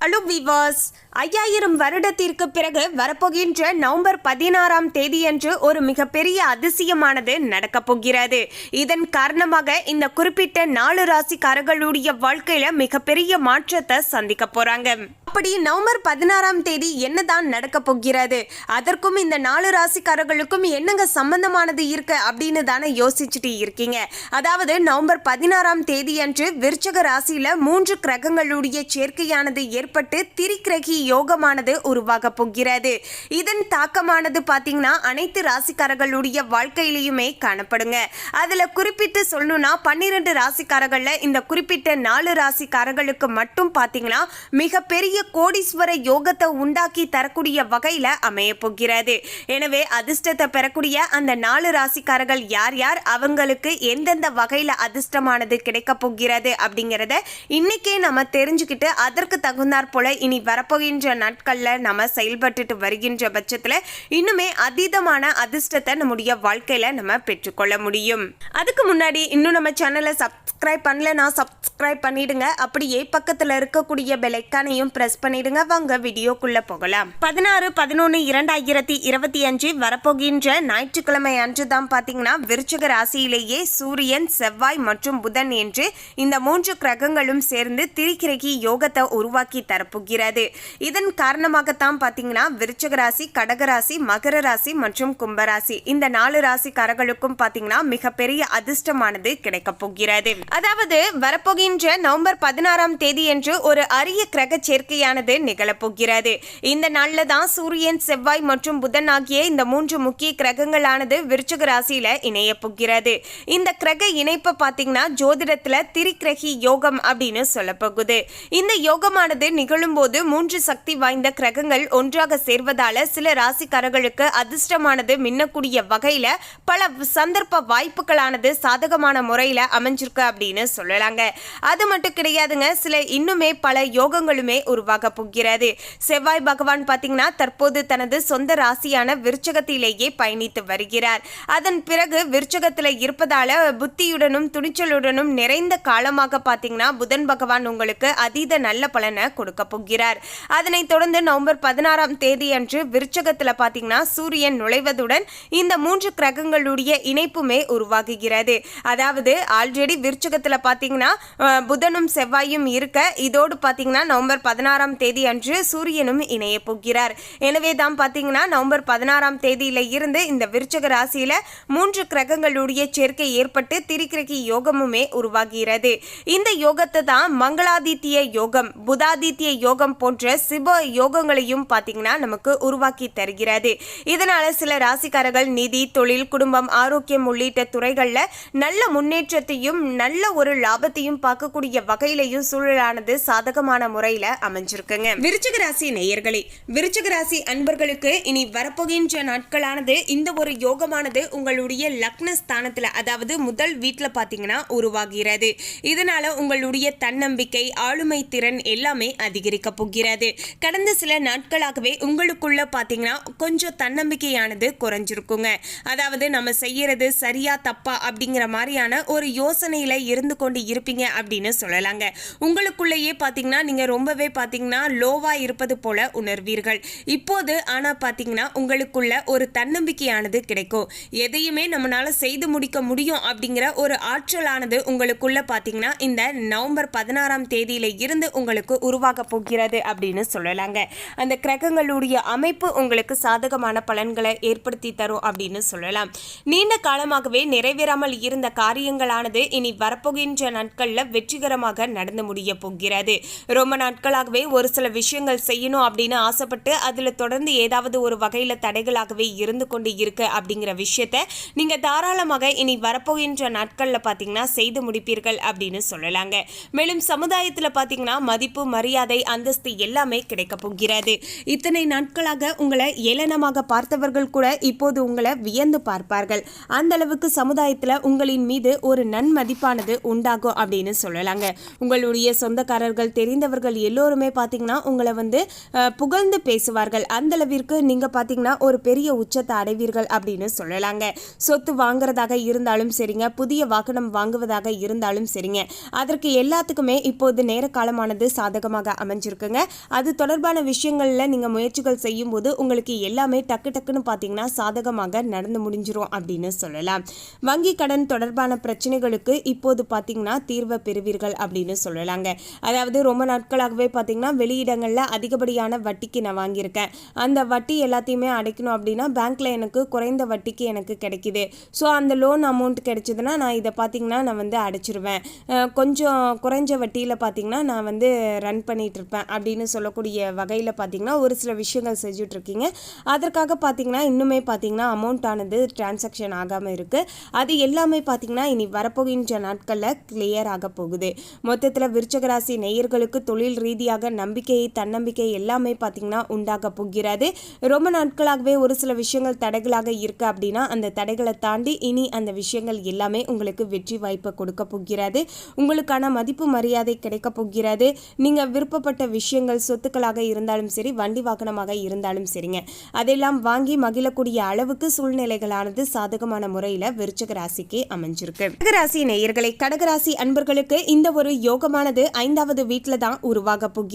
Hello விவாஸ் ஐயாயிரம் வருடத்திற்கு பிறகு வரப்போகின்ற நவம்பர் பதினாறாம் தேதியன்று ஒரு மிகப்பெரிய அதிசயமானது நடக்கப் போகிறது. இதன் காரணமாக இந்த குறிப்பிட்ட நாலு ராசிக்காரர்களுடைய வாழ்க்கையில மிகப்பெரிய மாற்றத்தை சந்திக்க போறாங்க. அப்படி நவம்பர் பதினாறாம் தேதி என்னதான் நடக்க போகிறது? அதற்கும் இந்த நாலு ராசிக்காரர்களுக்கும் என்னங்க சம்பந்தமானது இருக்கு அப்படின்னு தானே யோசிச்சுட்டு இருக்கீங்க. அதாவது நவம்பர் பதினாறாம் தேதி அன்று விருச்சக ராசியில மூன்று கிரகங்களுடைய சேர்க்கையானது ஏற்பட்டு திரிக்கிரகி யோகமானது உருவாக போகிறது. இதன் தாக்கமானது பாத்தீங்கன்னா அனைத்து ராசிக்காரர்களுடைய வாழ்க்கையிலையுமே காணப்படுங்க. அதுல குறிப்பிட்டு சொல்லணும்னா பன்னிரெண்டு ராசிக்காரர்கள்ல இந்த குறிப்பிட்ட நாலு ராசிக்காரர்களுக்கு மட்டும் பாத்தீங்கன்னா மிகப்பெரிய கோடீஸ்வர யோகத்தை உண்டாக்கி தரக்கூடிய வகையில அமைய போகிறது. எனவே அதிர்ஷ்டத்தை பெறக்கூடிய அந்த நாலு ராசிக்காரர்கள் யார் யார்? அவங்களுக்கு எந்தெந்த வகையில அதிர்ஷ்டமானது கிடைக்க போகிறது அப்படிங்கிறத இன்னைக்கே நம்ம தெரிஞ்சுக்கிட்டு அதற்கு தகுந்தாற் போல இனி வரப்போகின்ற நாட்கள்ல நம்ம செயல்பட்டுட்டு வருகின்ற பட்சத்துல இன்னுமே அதீதமான அதிர்ஷ்டத்தை நம்முடைய வாழ்க்கையில நம்ம பெற்றுக்கொள்ள முடியும். அதுக்கு முன்னாடி இன்னும் நம்ம சேனலை சப்ஸ்கிரைப் பண்ணலன்னா சப்ஸ்கிரைப் பண்ணிடுங்க. அப்படியே பக்கத்துல இருக்கக்கூடிய பெலைக்கானையும் பிரஸ் பண்ணிடுங்க. வாங்க வீடியோக்குள்ள போகலாம். பதினாறு பதினொன்று இரண்டாயிரத்தி இருபத்தி அஞ்சு வரப்போகின்ற ஞாயிற்றுக்கிழமை அன்று தான் பார்த்தீங்கன்னா விருச்சக ராசியிலேயே சூரியன் செவ்வாய் மற்றும் புதன் என்று இந்த மூன்று கிரகங்களும் சேர்ந்து திரிகிரகி யோகத்தை உருவாக்கி தரப்போகிறது. இதன் காரணமாகத்தான் பார்த்தீங்கன்னா விருச்சக ராசி கடகராசி மகர ராசி மற்றும் கும்பராசி இந்த நாலு ராசிக்காரர்களுக்கும் பார்த்தீங்கன்னா மிகப்பெரிய அதிர்ஷ்டமானது கிடைக்கப் போகிறது. அதாவது வரப்போகின்ற நவம்பர் பதினாறாம் தேதி என்று ஒரு அரிய கிரக சேர்க்கை சேர்க்கையானது நிகழப்போகிறது. இந்த நாளில் தான் சூரியன் செவ்வாய் மற்றும் புதன் ஆகிய இந்த மூன்று முக்கிய கிரகங்களானது விருச்சக ராசியில இணைய போகிறது. இந்த கிரக இணைப்பு பாத்தீங்கன்னா ஜோதிடத்துல திரிகிரகி யோகம் அப்படின்னு சொல்லப்போகுது இந்த யோகமானது நிகழும் போது மூன்று சக்தி வாய்ந்த கிரகங்கள் ஒன்றாக சேர்வதால சில ராசிக்காரர்களுக்கு அதிர்ஷ்டமானது மின்னக்கூடிய வகையில பல சந்தர்ப்ப வாய்ப்புகளானது சாதகமான முறையில அமைஞ்சிருக்கு அப்படின்னு சொல்லலாங்க. அது மட்டும் கிடையாதுங்க சில இன்னுமே பல யோகங்களுமே உருவாக போகிறது. செவ்வாய் பகவான் பாத்தீங்கன்னா தற்போது தனது சொந்த ராசியான விருச்சகத்திலேயே பயணித்து வருகிறார். அதன் பிறகு விருச்சகத்தில் இருப்பதால புத்தியுடனும் துணிச்சலுடனும் நிறைந்த காலமாக பாத்தீங்கன்னா புதன் பகவான் உங்களுக்கு அதீத நல்ல பலனை கொடுக்க போகிறார். அதனைத் தொடர்ந்து நவம்பர் பதினாறாம் தேதி அன்று விருச்சகத்தில் பாத்தீங்கன்னா சூரியன் நுழைவதுடன் இந்த மூன்று கிரகங்களுடைய இணைப்புமே உருவாகுகிறது. அதாவது ஆல்ரெடி விருச்சகத்தில் பார்த்தீங்கன்னா புதனும் செவ்வாயும் இருக்க இதோடு பார்த்தீங்கன்னா நவம்பர் பதினாறு பதினாறாம் தேதி அன்று சூரியனும் இணைய போகிறார். எனவே தான் பாத்தீங்கன்னா நவம்பர் பதினாறாம் தேதியில இருந்து இந்த விருச்சக ராசியில மூன்று கிரகங்களுடைய சேர்க்கை ஏற்பட்டு திரிகிரகி யோகமுமே உருவாகிறது. இந்த யோகத்தை தான் மங்களாதித்ய யோகம் புதாதித்ய யோகம் போன்ற சிவ யோகங்களையும் பாத்தீங்கன்னா நமக்கு உருவாக்கி தருகிறது. இதனால சில ராசிக்காரர்கள் நிதி தொழில் குடும்பம் ஆரோக்கியம் உள்ளிட்ட துறைகள்ல நல்ல முன்னேற்றத்தையும் நல்ல ஒரு லாபத்தையும் பார்க்கக்கூடிய வகையிலையும் சூழலானது சாதகமான முறையில் அமைஞ்சு அமைஞ்சிருக்குங்க விருச்சிக ராசி நேயர்களே விருச்சிக ராசி அன்பர்களுக்கு இனி வரப்போகின்ற நாட்களானது இந்த ஒரு யோகமானது உங்களுடைய லக்ன ஸ்தானத்துல அதாவது முதல் வீட்டுல பாத்தீங்கன்னா உருவாகிறது. இதனால உங்களுடைய தன்னம்பிக்கை ஆளுமை திறன் எல்லாமே அதிகரிக்க போகிறது. கடந்த சில நாட்களாகவே உங்களுக்குள்ள பாத்தீங்கன்னா கொஞ்சம் தன்னம்பிக்கையானது குறைஞ்சிருக்குங்க. அதாவது நம்ம செய்யறது சரியா தப்பா அப்படிங்கிற மாதிரியான ஒரு யோசனையில இருந்து கொண்டு இருப்பீங்க அப்படின்னு சொல்லலாங்க. உங்களுக்குள்ளேயே பாத்தீங்கன்னா நீங்க ரொம்பவே பார்த்தீங்கன்னா லோவாக இருப்பது போல உணர்வீர்கள். இப்போது ஆனால் பார்த்தீங்கன்னா உங்களுக்குள்ள ஒரு தன்னம்பிக்கையானது கிடைக்கும். எதையுமே நம்மளால் செய்து முடிக்க முடியும் அப்படிங்கிற ஒரு ஆற்றலானது உங்களுக்குள்ள பார்த்தீங்கன்னா இந்த நவம்பர் பதினாறாம் தேதியில இருந்து உங்களுக்கு உருவாக போகிறது அப்படின்னு சொல்லலாங்க. அந்த கிரகங்களுடைய அமைப்பு உங்களுக்கு சாதகமான பலன்களை ஏற்படுத்தி தரும் அப்படின்னு சொல்லலாம். நீண்ட காலமாகவே நிறைவேறாமல் இருந்த காரியங்களானது இனி வரப்போகின்ற நாட்களில் வெற்றிகரமாக நடந்து முடிய போகிறது. ரொம்ப நாட்களாகவே ஒரு சில விஷயங்கள் செய்யணும் அப்படின்னு ஆசைப்பட்டு அதில் தொடர்ந்து ஏதாவது ஒரு வகையில் தடைகளாகவே இருந்து கொண்டு இருக்கு அப்படிங்கிற விஷயத்த நீங்கள் தாராளமாக இனி வரப்போகின்ற நாட்களில் பார்த்தீங்கன்னா செய்து முடிப்பீர்கள் அப்படின்னு சொல்லலாங்க. மேலும் சமுதாயத்தில் பார்த்தீங்கன்னா மதிப்பு மரியாதை அந்தஸ்து எல்லாமே கிடைக்க போகிறது. இத்தனை நாட்களாக உங்களை ஏளனமாக பார்த்தவர்கள் கூட இப்போது உங்களை வியந்து பார்ப்பார்கள். அந்த அளவுக்கு சமுதாயத்தில் உங்களின் மீது ஒரு நன்மதிப்பானது உண்டாகும் அப்படின்னு சொல்லலாங்க. உங்களுடைய சொந்தக்காரர்கள் தெரிந்தவர்கள் எல்லோருமே பார்த்தீங்கன்னா உங்களை வந்து புகழ்ந்து பேசுவார்கள். அந்த அளவிற்கு நீங்கள் பார்த்தீங்கன்னா ஒரு பெரிய உச்சத்தை அடைவீர்கள் அப்படின்னு சொல்லலாங்க. சொத்து வாங்குறதாக இருந்தாலும் சரிங்க. புதிய வாகனம் வாங்குவதாக இருந்தாலும் சரிங்க. அதற்கு எல்லாத்துக்குமே இப்போது நேர காலமானது சாதகமாக அமைஞ்சிருக்குங்க. அது தொடர்பான விஷயங்களில் நீங்கள் முயற்சிகள் செய்யும்போது உங்களுக்கு எல்லாமே டக்கு டக்குன்னு பார்த்தீங்கன்னா சாதகமாக நடந்து முடிஞ்சிரும் அப்படின்னு சொல்லலாம். வங்கி கடன் தொடர்பான பிரச்சனைகளுக்கு இப்போது பார்த்தீங்கன்னா தீர்வை பெறுவீர்கள் அப்படின்னு சொல்லலாங்க. அதாவது ரொம்ப நாட்களாகவே பார்த்தீங்கன்னா வெளியிடங்களில் அதிகப்படியான வட்டிக்கு நான் வாங்கியிருக்கேன். அந்த வட்டி எல்லாத்தையுமே அடைக்கணும் அப்படின்னா பேங்க்கில் எனக்கு குறைந்த வட்டிக்கு எனக்கு கிடைக்கிது. ஸோ அந்த லோன் அமௌண்ட் கிடைச்சதுன்னா நான் இதை பார்த்தீங்கன்னா நான் வந்து அடைச்சிருவேன். கொஞ்சம் குறைஞ்ச வட்டியில் பார்த்தீங்கன்னா நான் வந்து ரன் பண்ணிகிட்டு இருப்பேன் அப்படின்னு சொல்லக்கூடிய வகையில் பார்த்தீங்கன்னா ஒரு சில விஷயங்கள் செஞ்சுட்ருக்கீங்க அதற்காக பார்த்தீங்கன்னா இன்னுமே பார்த்தீங்கன்னா அமௌண்ட் ஆனது டிரான்சாக்ஷன் ஆகாமல் இருக்குது அது எல்லாமே பார்த்தீங்கன்னா இனி வரப்போகின்ற நாட்களில் கிளியர் ஆக போகுது. மொத்தத்தில் விருச்சகராசி நேயர்களுக்கு தொழில் ரீதியாக நம்பிக்கை தன்னம்பிக்கை எல்லாமே பார்த்தீங்கன்னா உண்டாக போகிறது. ரொம்ப நாட்களாகவே ஒரு சில விஷயங்கள் தடைகளாக இருக்கு அப்படின்னா அந்த தடைகளை தாண்டி இனி அந்த விஷயங்கள் எல்லாமே உங்களுக்கு வெற்றி வாய்ப்பை கொடுக்க போகிறது. உங்களுக்கான மதிப்பு மரியாதை கிடைக்க போகிறது. நீங்க விருப்பப்பட்ட விஷயங்கள் சொத்துக்களாக இருந்தாலும் சரி வண்டி வாகனமாக இருந்தாலும் சரிங்க. அதெல்லாம் வாங்கி மகிழக்கூடிய அளவுக்கு சூழ்நிலைகளானது சாதகமான முறையில் விருச்சக ராசிக்கு அமைஞ்சிருக்கு. கடகராசி நேயர்களை கடகராசி அன்பர்களுக்கு இந்த ஒரு யோகமானது ஐந்தாவது வீட்டில் தான் உருவாக போகிறது.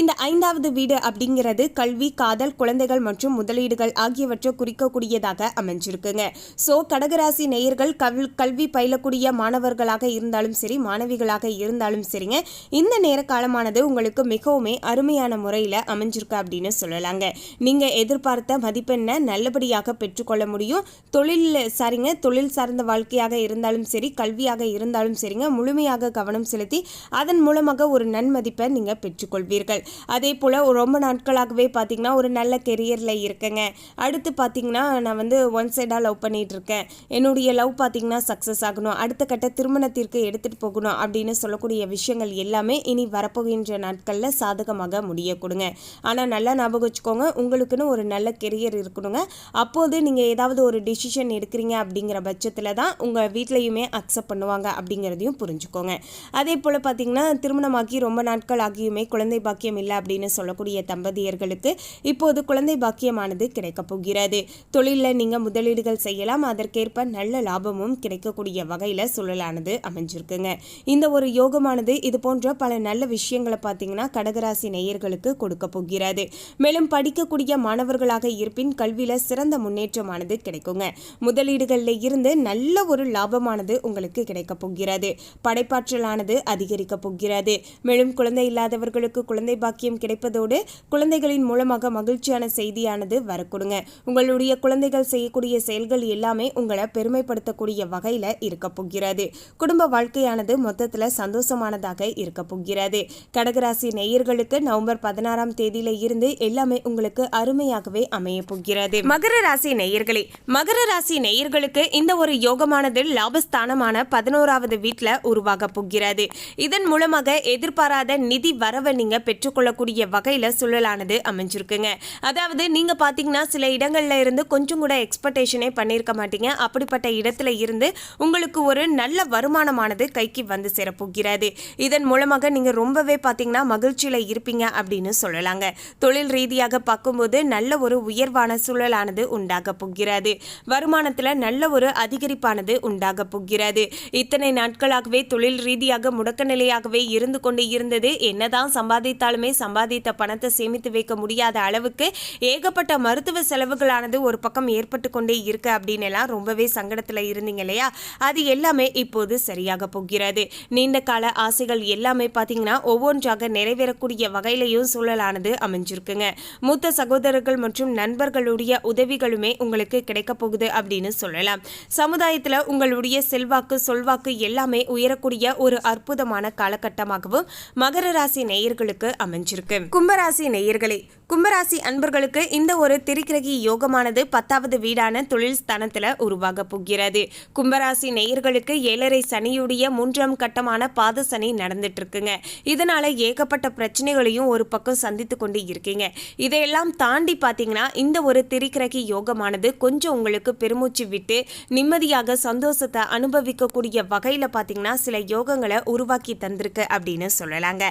இந்த ஐந்தாவது வீடு அப்படிங்கிறது கல்வி காதல் குழந்தைகள் மற்றும் முதலீடுகள் ஆகியவற்றை குறிக்கக்கூடியதாக அமைஞ்சிருக்குங்க. ஸோ கடகராசி நேயர்கள் கல் கல்வி பயிலக்கூடிய மாணவர்களாக இருந்தாலும் சரி மாணவிகளாக இருந்தாலும் சரிங்க இந்த நேர காலமானது உங்களுக்கு மிகவுமே அருமையான முறையில் அமைஞ்சிருக்கு அப்படின்னு சொல்லலாங்க. நீங்கள் எதிர்பார்த்த மதிப்பெண்ணை நல்லபடியாக பெற்றுக்கொள்ள முடியும். தொழில் சரிங்க தொழில் சார்ந்த வாழ்க்கையாக இருந்தாலும் சரி கல்வியாக இருந்தாலும் சரிங்க முழுமையாக கவனம் செலுத்தி அதன் மூலமாக ஒரு நன்மதிப்பை நீங்கள் பெற்றுக்கொள்வீர்கள் அதே போல் ரொம்ப நாட்களாகவே பார்த்தீங்கன்னா ஒரு நல்ல கெரியரில் இருக்கேங்க. அடுத்து பார்த்தீங்கன்னா நான் வந்து ஒன் சைடாக லவ் பண்ணிட்டு இருக்கேன். என்னுடைய லவ் பார்த்தீங்கன்னா சக்ஸஸ் ஆகணும். அடுத்த கட்ட திருமணத்திற்கு எடுத்துகிட்டு போகணும் அப்படின்னு சொல்லக்கூடிய விஷயங்கள் எல்லாமே இனி வரப்போகின்ற நாட்களில் சாதகமாக முடிய கொடுங்க. ஆனால் நல்லா ஞாபகம் வச்சுக்கோங்க உங்களுக்குன்னு ஒரு நல்ல கெரியர் இருக்கணுங்க. அப்போது நீங்கள் ஏதாவது ஒரு டிசிஷன் எடுக்கிறீங்க அப்படிங்கிற பட்சத்தில் தான் உங்கள் வீட்லேயுமே அக்செப்ட் பண்ணுவாங்க அப்படிங்கிறதையும் புரிஞ்சுக்கோங்க. அதே போல் பார்த்தீங்கன்னா திருமணமாகி ரொம்ப நாட்கள் ஆகியுமே குழந்தை பாக்கியம் இல்லை அப்படின்னு சொல்லக்கூடிய தம்பதியர்களுக்கு இப்போது குழந்தை பாக்கியமானது கிடைக்கப் போகிறது. தொழிலில் நீங்கள் முதலீடுகள் செய்யலாம். அதற்கேற்ப நல்ல லாபமும் கிடைக்கக்கூடிய வகையில் சூழலானது அமைஞ்சிருக்குங்க. இந்த ஒரு யோகமானது இது போன்ற பல நல்ல விஷயங்களை பார்த்தீங்கன்னா கடகராசி நேயர்களுக்கு கொடுக்க போகிறது. மேலும் படிக்கக்கூடிய மாணவர்களாக இருப்பின் கல்வியில் சிறந்த முன்னேற்றமானது கிடைக்குங்க. முதலீடுகளில் இருந்து நல்ல ஒரு லாபமானது உங்களுக்கு கிடைக்க போகிறது. படைப்பாற்றலானது அதிகரிக்க போகிறது. மேலும் குழந்தை இல்லாதவர்கள் இல்லாதவர்களுக்கு குழந்தை பாக்கியம் கிடைப்பதோடு குழந்தைகளின் மூலமாக மகிழ்ச்சியான செய்தியானது வரக்கூடுங்க. உங்களுடைய குழந்தைகள் செய்யக்கூடிய செயல்கள் எல்லாமே உங்களை பெருமைப்படுத்தக்கூடிய வகையில் இருக்க போகிறது. குடும்ப வாழ்க்கையானது மொத்தத்தில் சந்தோஷமானதாக இருக்க போகிறது. கடகராசி நேயர்களுக்கு நவம்பர் பதினாறாம் தேதியில இருந்து எல்லாமே உங்களுக்கு அருமையாகவே அமைய போகிறது. மகர ராசி நேயர்களே மகர ராசி நேயர்களுக்கு இந்த ஒரு யோகமானது லாபஸ்தானமான பதினோராவது வீட்டில் உருவாக போகிறது. இதன் மூலமாக எதிர்பாராத நிதி வரவு நீங்க பெற்றுக்கொள்ளக்கூடிய வகையில சூழலானது அமைஞ்சிருக்குங்க. அதாவது நீங்க பாத்தீங்கன்னா சில இடங்கள்ல இருந்து கொஞ்சம் கூட எக்ஸ்பெக்டேஷனே பண்ணியிருக்க மாட்டீங்க. அப்படிப்பட்ட இடத்துல இருந்து உங்களுக்கு ஒரு நல்ல வருமானமானது கைக்கு வந்து சேரப்போகிறது. இதன் மூலமாக நீங்க ரொம்பவே பாத்தீங்கன்னா மகிழ்ச்சியில இருப்பீங்க அப்படின்னு சொல்லலாங்க. தொழில் ரீதியாக பார்க்கும்போது நல்ல ஒரு உயர்வான சூழலானது உண்டாக போகிறது. வருமானத்துல நல்ல ஒரு அதிகரிப்பானது உண்டாக போகிறது. இத்தனை நாட்களாகவே தொழில் ரீதியாக முடக்க நிலையாகவே இருந்து கொண்டு இருந்தது என்னதான் சம்பாதித்தாலுமே சம்பாதித்த பணத்தை சேமித்து வைக்க முடியாத அளவுக்கு ஏகப்பட்ட மருத்துவ செலவுகளானது ஒரு பக்கம் ஏற்பட்டு கொண்டே இருக்கு அப்படின்னு எல்லாம் ரொம்பவே சங்கடத்தில் இருந்தீங்க இல்லையா? அது எல்லாமே இப்போது சரியாக போகிறது. நீண்ட கால ஆசைகள் எல்லாமே பார்த்தீங்கன்னா ஒவ்வொன்றாக நிறைவேறக்கூடிய வகையிலையும் சூழலானது அமைஞ்சிருக்குங்க. மூத்த சகோதரர்கள் மற்றும் நண்பர்களுடைய உதவிகளுமே உங்களுக்கு கிடைக்க போகுது அப்படின்னு சொல்லலாம். சமுதாயத்தில் உங்களுடைய செல்வாக்கு சொல்வாக்கு எல்லாமே உயரக்கூடிய ஒரு அற்புதமான காலகட்டமாகவும் மகர ராசி நேயர்களுக்கு அமைஞ்சிருக்கு. கும்பராசி நேயர்களே கும்பராசி அன்பர்களுக்கு இந்த ஒரு திரிக்கிரகி யோகமானது பத்தாவது வீடான தொழில் ஸ்தானத்துல உருவாக போகிறது. கும்பராசி நேயர்களுக்கு ஏழரை சனியுடைய மூன்றாம் கட்டமான பாத சனி நடந்துட்டு இருக்குங்க இதனால ஏகப்பட்ட பிரச்சனைகளையும் ஒரு பக்கம் சந்தித்து கொண்டு இருக்கீங்க. இதையெல்லாம் தாண்டி பார்த்தீங்கன்னா இந்த ஒரு திரிக்கிரகி யோகமானது கொஞ்சம் உங்களுக்கு பெருமூச்சு விட்டு நிம்மதியாக சந்தோஷத்தை அனுபவிக்கக்கூடிய வகையில் பார்த்தீங்கன்னா சில யோகங்களை உருவாக்கி தந்திருக்கு அப்படின்னு சொல்லலாங்க.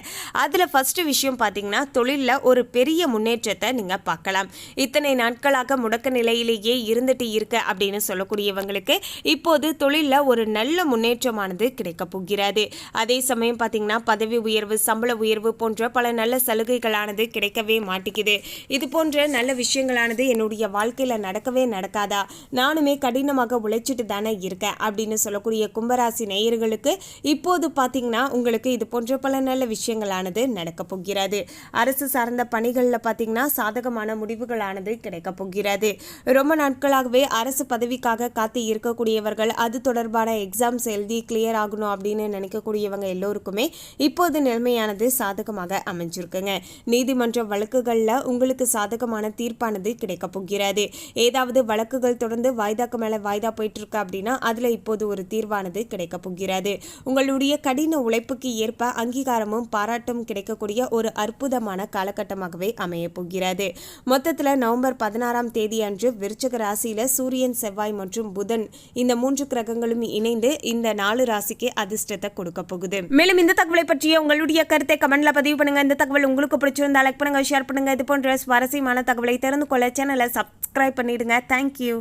அதில் ஃபஸ்ட்டு விஷயம் பார்த்தீங்கன்னா தொழிலில் ஒரு பெரிய முன்னேற்றத்தை நீங்கள் பார்க்கலாம். இத்தனை நாட்களாக முடக்க நிலையிலேயே இருந்துட்டு இருக்க அப்படின்னு சொல்லக்கூடியவங்களுக்கு இப்போது தொழிலில் ஒரு நல்ல முன்னேற்றமானது கிடைக்கப் போகிறது. அதே சமயம் பார்த்தீங்கன்னா பதவி உயர்வு சம்பள உயர்வு போன்ற பல நல்ல சலுகைகளானது கிடைக்கவே மாட்டேங்குது. இது போன்ற நல்ல விஷயங்களானது என்னுடைய வாழ்க்கையில் நடக்கவே நடக்காதா? நானுமே கடினமாக உழைச்சிட்டு தானே இருக்கேன் அப்படின்னு சொல்லக்கூடிய கும்பராசி நேயர்களுக்கு இப்போது பார்த்தீங்கன்னா உங்களுக்கு இது போன்ற பல நல்ல விஷயங்களானது நடக்கப் போகிறது. அரசு சார்ந்த பணிகளில் பார்த்தீங்கன்னா சாதகமான முடிவுகளானது கிடைக்கப் போகிறது. ரொம்ப நாட்களாகவே அரசு பதவிக்காக காத்து இருக்கக்கூடியவர்கள் அது தொடர்பான எக்ஸாம்ஸ் எழுதி கிளியர் ஆகணும் அப்படின்னு நினைக்கக்கூடியவங்க எல்லோருக்குமே இப்போது நிலைமையானது சாதகமாக அமைஞ்சிருக்குங்க. நீதிமன்ற வழக்குகளில் உங்களுக்கு சாதகமான தீர்ப்பானது கிடைக்கப் போகிறது. ஏதாவது வழக்குகள் தொடர்ந்து வாய்தாக்கு மேலே வாய்தா போயிட்டு இருக்கு அப்படின்னா அதில் இப்போது ஒரு தீர்வானது கிடைக்கப் போகிறது. உங்களுடைய கடின உழைப்புக்கு ஏற்ப அங்கீகாரமும் பாராட்டும் கிடைக்கக்கூடிய ஒரு அற்புதமான காலகட்டமாகவே அமைய போகிறது. மொத்தத்தில் நவம்பர் பதினாறாம் தேதி அன்று விருச்சக ராசியில சூரியன் செவ்வாய் மற்றும் புதன் இந்த மூன்று கிரகங்களும் இணைந்து இந்த நாலு ராசிக்கு அதிர்ஷ்டத்தை கொடுக்க போகுது. மேலும் இந்த தகவலை பற்றிய உங்களுடைய கருத்தை கமெண்ட்ல பதிவு பண்ணுங்க. இந்த தகவல் உங்களுக்கு பிடிச்சிருந்தா லைக் பண்ணுங்க ஷேர் பண்ணுங்க. இது போன்ற சுவாரஸ்யமான தகவலை தெரிந்து கொள்ள சேனலை சப்ஸ்கிரைப் பண்ணிடுங்க. தேங்க்யூ